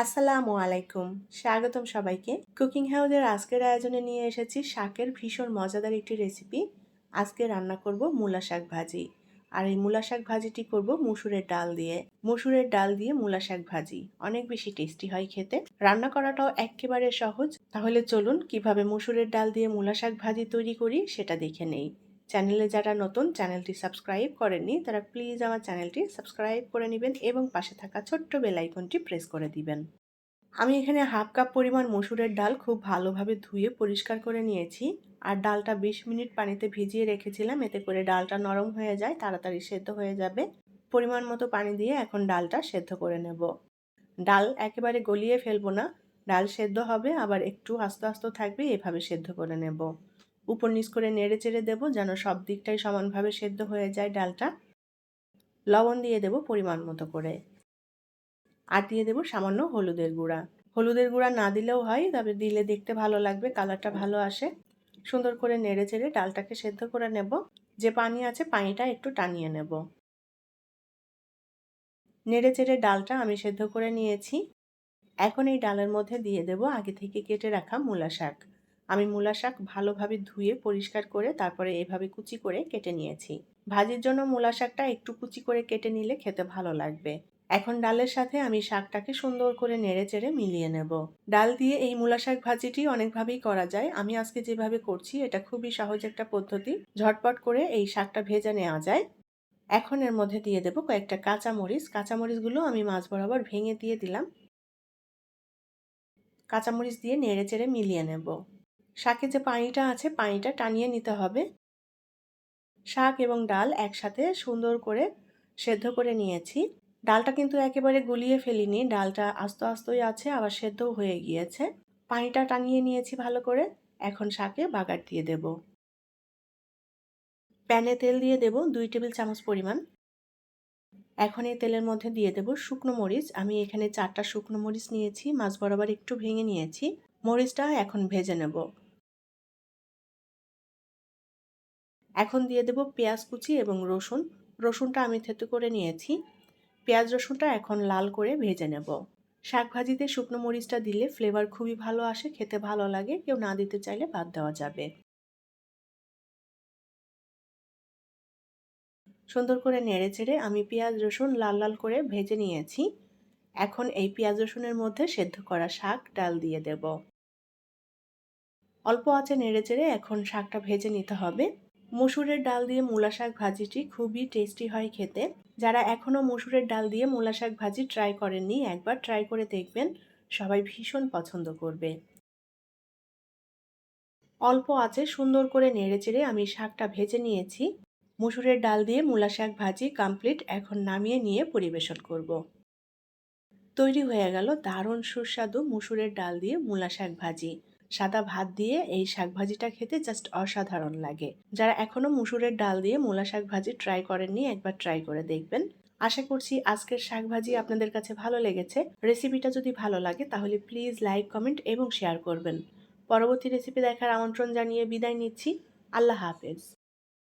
আসসালামু আলাইকুম। স্বাগতম সবাইকে। কুকিং হাউসের আজকের আয়োজনে নিয়ে এসেছি শাকের ভীষণ মজাদার একটি রেসিপি। আজকে রান্না করব মূলা শাক ভাজি। আর এই মূলা শাক ভাজিটি করব মুসুরের ডাল দিয়ে। মুসুরের ডাল দিয়ে মূলা শাক ভাজি। অনেক বেশি টেস্টি হয় খেতে। রান্না করাটাও একেবারে সহজ। তাহলে চলুন কীভাবে মুসুরের ডাল দিয়ে মূলা শাক ভাজি তৈরি করি সেটা দেখে নেই। চ্যানেলে যারা নতুন, চ্যানেলটি সাবস্ক্রাইব করেননি, তারা প্লিজ আমার চ্যানেলটি সাবস্ক্রাইব করে নেবেন এবং পাশে থাকা ছোট্ট বেলাইকনটি প্রেস করে দিবেন। আমি এখানে হাফ কাপ পরিমাণ মসুরের ডাল খুব ভালোভাবে ধুয়ে পরিষ্কার করে নিয়েছি। আর ডালটা বিশ মিনিট পানিতে ভিজিয়ে রেখেছিলাম, এতে করে ডালটা নরম হয়ে যায়, তাড়াতাড়ি সেদ্ধ হয়ে যাবে। পরিমাণ মতো পানি দিয়ে এখন ডালটা সেদ্ধ করে নেব। ডাল একেবারে গলিয়ে ফেলব না, ডাল সেদ্ধ হবে, আবার একটু আস্তে আস্তে থাকবে, এভাবে সেদ্ধ করে নেব। উপর নিচ করে নেড়ে চেড়ে দেবো যেন সব দিকটাই সমানভাবে সেদ্ধ হয়ে যায় ডালটা। লবণ দিয়ে দেব পরিমাণ মতো করে। আর দিয়ে দেবো সামান্য হলুদের গুঁড়া। হলুদের গুঁড়া না দিলেও হয়, তবে দিলে দেখতে ভালো লাগবে, কালারটা ভালো আসে। সুন্দর করে নেড়ে চেড়ে ডালটাকে সেদ্ধ করে নেব। যে পানি আছে পানিটা একটু টানিয়ে নেব। নেড়ে চেড়ে ডালটা আমি সেদ্ধ করে নিয়েছি। এখন এই ডালের মধ্যে দিয়ে দেব আগে থেকে কেটে রাখা মূলা শাক। আমি মূলা শাক ভালোভাবে ধুয়ে পরিষ্কার করে তারপরে এভাবে কুচি করে কেটে নিয়েছি। ভাজির জন্য মূলা শাকটা একটু কুচি করে কেটে নিলে খেতে ভালো লাগবে। এখন ডালের সাথে আমি শাকটাকে সুন্দর করে নেড়ে চেড়ে মিলিয়ে নেব। ডাল দিয়ে এই মূলা শাক ভাজিটি অনেকভাবেই করা যায়। আমি আজকে যেভাবে করছি, এটা খুবই সহজ একটা পদ্ধতি। ঝটপট করে এই শাকটা ভেজে নেওয়া যায়। এখন এর মধ্যে দিয়ে দেব কয়েকটা কাঁচামরিচ। কাঁচামরিচগুলো আমি মাছ বরাবর ভেঙে দিয়ে দিলাম। কাঁচামরিচ দিয়ে নেড়ে চেড়ে মিলিয়ে নেব। শাকে যে পানিটা আছে, পানিটা টানিয়ে নিতে হবে। শাক এবং ডাল একসাথে সুন্দর করে সেদ্ধ করে নিয়েছি। ডালটা কিন্তু একেবারে গুলিয়ে ফেলিনি, ডালটা আস্তে আস্তই আছে, আবার সেদ্ধও হয়ে গিয়েছে। পানিটা টানিয়ে নিয়েছি ভালো করে, এখন শাকে বাগার দিয়ে দেব। প্যানে তেল দিয়ে দেব দুই টেবিল চামচ পরিমাণ। এখন এই তেলের মধ্যে দিয়ে দেব শুকনো মরিচ। আমি এখানে চারটা শুকনো মরিচ নিয়েছি, মাছ বরাবর একটু ভেঙে নিয়েছি। মরিচটা এখন ভেজে নেব। এখন দিয়ে দেব পেঁয়াজ কুচি এবং রসুন। রসুনটা আমি থেতু করে নিয়েছি। পেঁয়াজ রসুনটা এখন লাল করে ভেজে নেব। শাক ভাজিতে শুকনো মরিচটা দিলে ফ্লেভার খুবই ভালো আসে, খেতে ভালো লাগে, কেউ না দিতে চাইলে বাদ দেওয়া যাবে। সুন্দর করে নেড়ে চেড়ে আমি পেঁয়াজ রসুন লাল লাল করে ভেজে নিয়েছি। এখন এই পেঁয়াজ রসুনের মধ্যে সেদ্ধ করা শাক ডাল দিয়ে দেব। অল্প আছে নেড়ে চেড়ে এখন শাকটা ভেজে নিতে হবে। মসুরের ডাল দিয়ে মূলা শাক ভাজিটি খুবই টেস্টি হয় খেতে। যারা এখনও মসুরের ডাল দিয়ে মূলা শাক ভাজি ট্রাই করেননি, একবার ট্রাই করে দেখবেন। সবাই ভীষণ পছন্দ করবে। অল্প আছে, সুন্দর করে নেড়ে চেড়ে আমি শাকটা ভেজে নিয়েছি। মসুরের ডাল দিয়ে মূলা শাক ভাজি কমপ্লিট এখন নামিয়ে নিয়ে পরিবেশন করব। তৈরি হয়ে গেল দারুণ সুস্বাদু মসুরের ডাল দিয়ে মূলা শাক ভাজি। সাদা ভাত দিয়ে এই শাক ভাজিটা খেতে জাস্ট অসাধারণ লাগে। যারা এখনও মুসুরের ডাল দিয়ে মূলা শাক ভাজি ট্রাই করেননি, একবার ট্রাই করে দেখবেন। আশা করছি আজকের শাকভাজি আপনাদের কাছে ভালো লেগেছে। রেসিপিটা যদি ভালো লাগে, তাহলে প্লিজ লাইক কমেন্ট এবং শেয়ার করবেন। পরবর্তী রেসিপি দেখার আমন্ত্রণ জানিয়ে বিদায় নিচ্ছি। আল্লাহ হাফেজ।